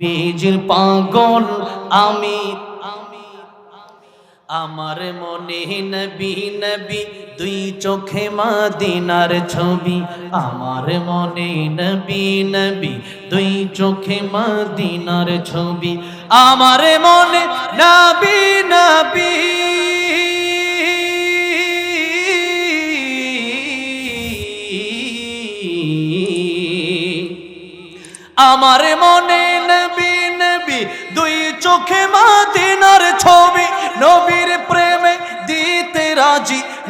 বীজের পাগল আমি আমার মনে নবী নবী, দুই চোখে মাদিনার ছবি। আমার মনে নবী নবী, দুই চোখে মাদিনার ছবি। আমার মনে নবী নবী। আমার মনে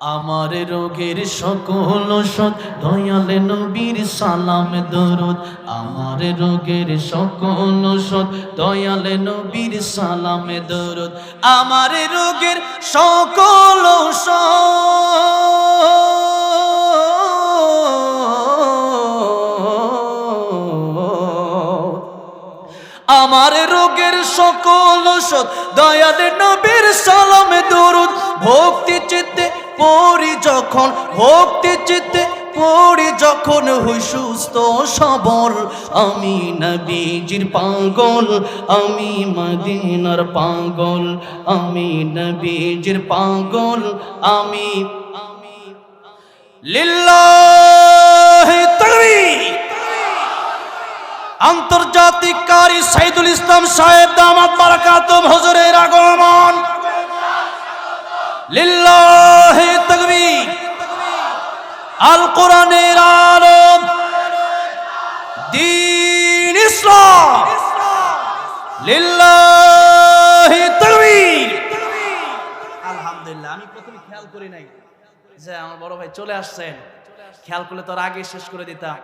আমার রোগের সকল ওষুধ, দয়ালে নবীর সালাম দরুদ। আমার রোগের সকল ওষুধ, দয়ালে নবীর সালাম দরুদ। আমার রোগের সকল আমার রোগের সকল ওষুধ, দয়ালে নবীর সালামে দরুদ। ভক্তি চিত্তে পড়ি যখন, ভক্তি চিত্তে পড়ি যখন, হই সুস্থ সবল। আমি নবীজির পাগল, আমি মদিনার পাগল। আমি নবীজির পাগল, আমি আমি লিল্লাহি তাকবীর। আন্তর্জাতিক কারি সাইদুল ইসলাম সাহেব দামাত বারাকাতুম, হুজুরের আগমন। লিল্লাহি আল কোরআনের আলম দিন ইসলাম। লিল্লাহি তাকবীর আলহামদুলিল্লাহ, আমি প্রথমে খেয়াল করি নাই যে আমার বড় ভাই চলে আসছেন। খেয়াল করলে তো আগে শেষ করে দিতাম।